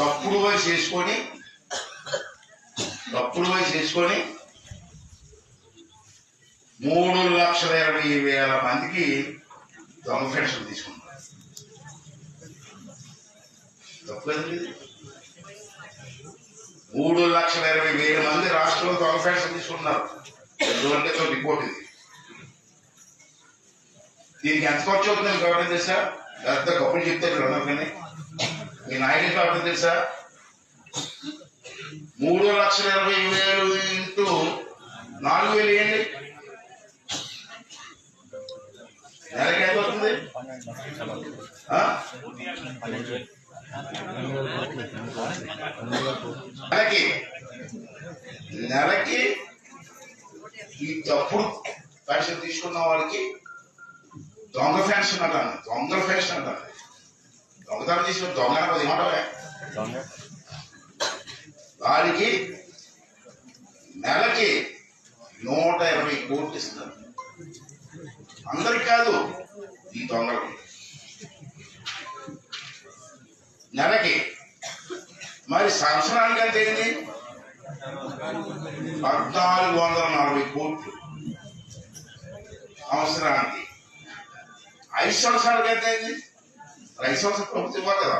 తప్పుడు వయసు చేసుకొని తప్పుడు వయసు చేసుకొని మూడు లక్షల ఇరవై వేల మందికి దొంగ పెన్షన్ తీసుకున్నారు తప్పు మూడు లక్షల ఇరవై వేల మంది రాష్ట్రంలో దొంగ పెన్షన్ తీసుకున్నారు ఎందుకంటే రిపోర్ట్ ఇది. దీనికి ఎంత ఖర్చు అవుతుంది గవర్నమెంట్ తెలుసా పెద్ద గొప్పలు ఇక్కడ ఉన్నారు కానీ మీ నాయకుడికి కాబట్టి తెలుసా? మూడు లక్షల ఇరవై వేలు ఇంటూ నాలుగు వేలు వేయండి నెలకి ఎంత అవుతుంది నెలకి. నెలకి ఈ తప్పుడు పెన్షన్ తీసుకున్న వాళ్ళకి దొంగ పెన్షన్ అంటాను దొంగ పెన్షన్ అంటాను దొంగతనం తీసుకున్న దొంగ అనేది ఏమంటావే వారికి నెలకి నూట ఇరవై కోట్లు ఇస్తారు అందరికి కాదు ఈ దొంగలకి. నెలకి మరి సంవత్సరానికి ఎంత అయింది? పద్నాలుగు వందల నలభై కోట్లు. సంవత్సరానికి ఐదు సంవత్సరాలకి ఎంత అయింది? ఐదు సంవత్సరాలు ప్రభుత్వం ఇవ్వాలి కదా